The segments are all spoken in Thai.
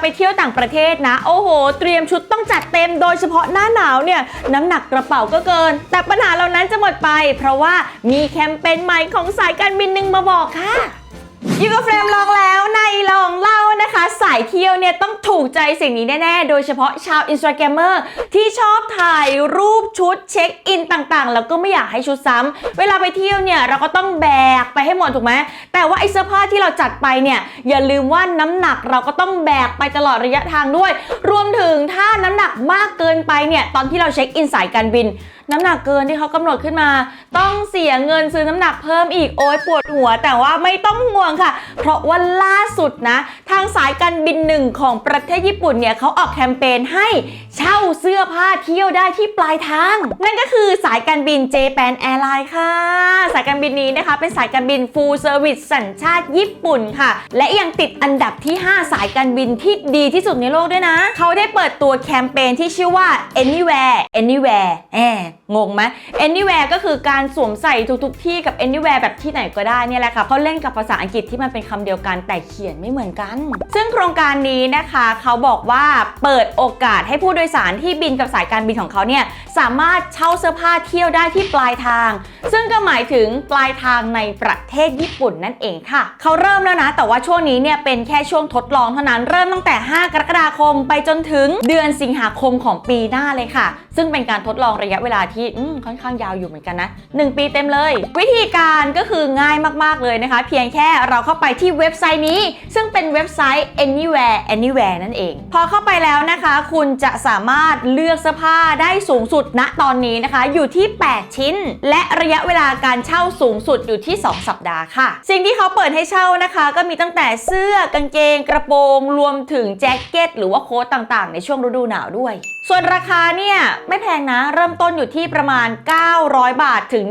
ไปเที่ยวต่างประเทศนะ โอ้โห เตรียมชุดต้องจัดเต็มโดยเฉพาะหน้าหนาวเนี่ยน้ำหนักกระเป๋าก็เกิน แต่ปัญหาเหล่านั้นจะหมดไป เพราะว่ามีแคมเปญใหม่ของสายการบินหนึ่งมาบอกค่ะ อยู่กับเฟรมลองแล้วในลองเล่านะคะ สายเที่ยวเนี่ยต้องถูกใจสิ่งนี้แน่ ๆ โดยเฉพาะชาวอินสตาแกรมเมอร์ที่ชอบถ่ายรูปชุดเช็คอินต่างๆ แล้วก็ไม่อยากให้ชุดซ้ำเวลาไปเที่ยวเนี่ยเราก็ต้องแบกไปให้หมดถูกไหมแต่ว่าไอ้เสื้อผ้าที่เราจัดไปเนี่ยอย่าลืมว่าน้ำหนักเราก็ต้องแบกไปตลอดระยะทางด้วย รวมถึงถ้าน้ำหนักมากเกินไปเนี่ยตอนที่เราเช็คอินสายการบิน น้ำหนักเกินที่เขากำหนดขึ้นมา ต้องเสียเงินซื้อน้ำหนักเพิ่มอีกโอ๊ยปวดหัว แต่ว่าไม่ต้องห่วงค่ะ เพราะว่าล่าสุดนะ ทางสายการบินหนึ่งของประเทศญี่ปุ่นเนี่ยเขาออกแคมเปญให้เช่าเสื้อผ้าเที่ยวได้ที่ปลายทาง นั่นก็คือสายการบิน Japan Airlines ค่ะ สายการบินนี้นะคะ เป็นสายการบิน full service สัญชาติญี่ปุ่นค่ะ และยังติดอันดับที่ 5 สายการบินที่ดีที่สุดในโลกด้วยนะ เขาได้เปิดตัวแคมเปญที่ชื่อว่า anywhere anywhere แองงไหม anywhere ก็คือการสวมใส่ทุกๆที่กับ anywhere แบบที่ไหนก็ได้เนี่ยแหละค่ะเขาเล่นกับภาษาอังกฤษที่มันเป็นคำเดียวกันแต่เขียนไม่เหมือนกัน ซึ่งโครงการนี้นะคะเขาบอกว่าเปิดโอกาสให้ผู้โดยสารที่บินกับสายการบินของเขาเนี่ยสามารถเช่าเสื้อผ้าเที่ยวได้ที่ปลายทาง ซึ่งก็หมายถึงปลายทางในประเทศญี่ปุ่นนั่นเองค่ะเขาเริ่มแล้วนะ แต่ว่าช่วงนี้เนี่ยเป็นแค่ช่วงทดลองเท่านั้นเริ่มตั้งแต่ 5 กรกฎาคมไปจนถึงเดือนสิงหาคมของปีหน้าเลยค่ะซึ่งเป็นการทดลองระยะเวลาที่ค่อนข้างยาวอยู่เหมือนกันนะ 1 ปีเต็มเลย วิธีการก็คือง่ายมาก ๆ เลยนะคะ เพียงแค่เราเข้าไปที่เว็บไซต์นี้ ซึ่งเป็นเว็บไซต์ anywhere anywhere นั่นเอง พอเข้าไปแล้วนะคะ คุณจะสามารถเลือกเสื้อผ้าได้สูงสุดณตอนนี้นะคะ อยู่ที่ 8 ชิ้น และระยะเวลาการเช่าสูงสุดอยู่ที่ 2 สัปดาห์ค่ะ สิ่งที่เขาเปิดให้เช่านะคะ ก็มีตั้งแต่เสื้อกางเกงกระโปรง รวมถึงแจ็คเก็ต หรือว่าโค้ทต่างๆ ในช่วงฤดูหนาวด้วย ส่วนราคาเนี่ยไม่แพงนะ เริ่มต้นอยู่ที่ประมาณ 900 บาทถึง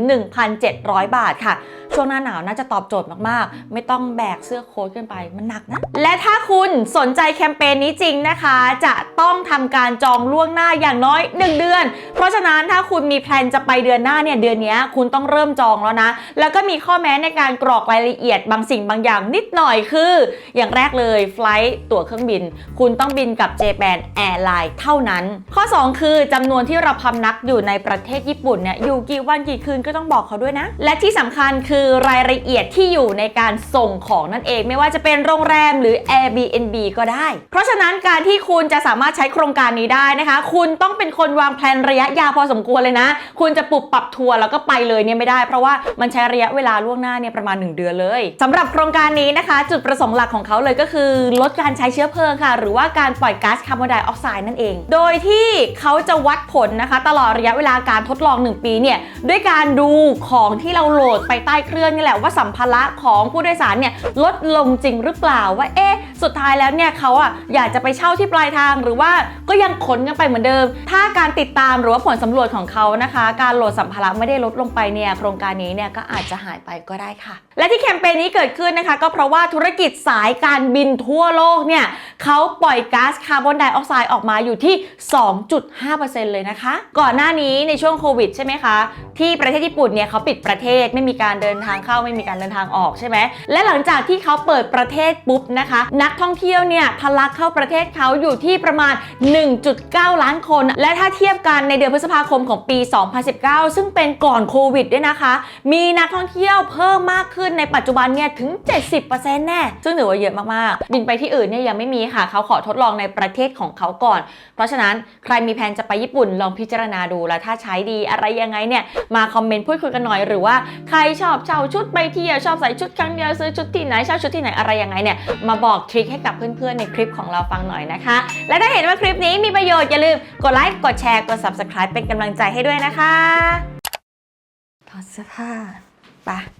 1,700 บาทค่ะ ช่วงหน้าหนาวน่าจะตอบโจทย์มากๆ ไม่ต้องแบกเสื้อโค้ทขึ้นไปมันหนักนะ และถ้าคุณสนใจแคมเปญนี้จริงนะคะ จะต้องทำการจองล่วงหน้าอย่างน้อย 1 เดือน เพราะฉะนั้นถ้าคุณมีแพลนจะไปเดือนหน้าเนี่ยเดือนนี้คุณต้องเริ่มจองแล้วนะ แล้วก็มีข้อแม้ในการกรอกรายละเอียดบางสิ่งบางอย่างนิดหน่อยคือ อย่างแรกเลยไฟล์ตั๋วเครื่องบิน คุณต้องบินกับ Japan Airlines เท่านั้นข้อ 2 คือจำนวนที่เราพำนักอยู่ในประเทศญี่ปุ่นเนี่ยอยู่กี่วันกี่คืนก็ต้องบอกเขาด้วยนะ และที่สำคัญคือรายละเอียดที่อยู่ในการส่งของนั่นเอง ไม่ว่าจะเป็นโรงแรมหรือ Airbnb ก็ได้ เพราะฉะนั้นการที่คุณจะสามารถใช้โครงการนี้ได้นะคะ คุณต้องเป็นคนวางแผนระยะยาวพอสมควรเลยนะ คุณจะปรับปรับทัวร์แล้วก็ไปเลยเนี่ยไม่ได้ เพราะว่ามันใช้ระยะเวลาล่วงหน้าเนี่ยประมาณ 1 เดือนเลยสำหรับโครงการนี้นะคะ จุดประสงค์หลักของเขาเลยก็คือ ลดการใช้เชื้อเพลิงค่ะ หรือว่าการปล่อยก๊าซคาร์บอนไดออกไซด์นั่นเอง โดยที่ที่เขาจะวัดผลนะคะ ตลอดระยะเวลาการทดลอง 1 ปีเนี่ยด้วยการดูของที่เราโหลดไปใต้เครื่องนี่แหละว่าสัมภาระของผู้โดยสารเนี่ยลดลงจริงหรือเปล่าว่าเอ๊ะสุดท้ายแล้วเนี่ยเขาอะอยากจะไปเช่าที่ปลายทางหรือว่าก็ยังขนกันไปเหมือนเดิม ถ้าการติดตามหรือว่าผลสำรวจของเขานะคะ การโหลดสัมภาระไม่ได้ลดลงไปเนี่ยโครงการนี้เนี่ยก็อาจจะหายไปก็ได้ค่ะ และที่แคมเปญนี้เกิดขึ้นนะคะ ก็เพราะว่าธุรกิจสายการบินทั่วโลกเนี่ยเขาปล่อยก๊าซคาร์บอนไดออกไซด์ออกมาอยู่ที่2.5%เลยนะคะ ก่อนหน้านี้ในช่วงโควิดใช่ไหมคะ ที่ประเทศญี่ปุ่นเนี่ยเขาปิดประเทศไม่มีการเดินทางเข้าไม่มีการเดินทางออกใช่ไหมและหลังจากที่เขาเปิดประเทศปุ๊บนะคะ นักท่องเที่ยวเนี่ยทะลักเข้าประเทศเขาอยู่ที่ประมาณ 1.9 ล้านคน และถ้าเทียบกันในเดือนพฤษภาคมของปี 2019 ซึ่งเป็นก่อนโควิดด้วยนะคะ มีนักท่องเที่ยวเพิ่มมากขึ้นในปัจจุบันเนี่ยถึง 70%แน่ ซึ่งถือว่าเยอะมากๆ บินไปที่อื่นเนี่ยยังไม่มีค่ะ เขาขอทดลองในประเทศของเขาก่อน เพราะฉะนั้นใครมีแผนจะไปญี่ปุ่นลองพิจารณาดูแล้วถ้าใช้ดีอะไรยังไงเนี่ยมาคอมเมนต์พูดคุยกันหน่อยหรือว่าใครชอบเช่าชุดไปเที่ยวชอบใส่ชุดครั้งเดียวซื้อชุดที่ไหนเช่าชุดที่ไหนอะไรยังไงเนี่ยมาบอกทริคให้กับเพื่อนๆในคลิปของเราฟังหน่อยนะคะ และถ้าเห็นว่าคลิปนี้มีประโยชน์อย่าลืมกดไลค์กดแชร์กด subscribe เป็นกำลังใจให้ด้วยนะคะถอดเสื้อผ้าไป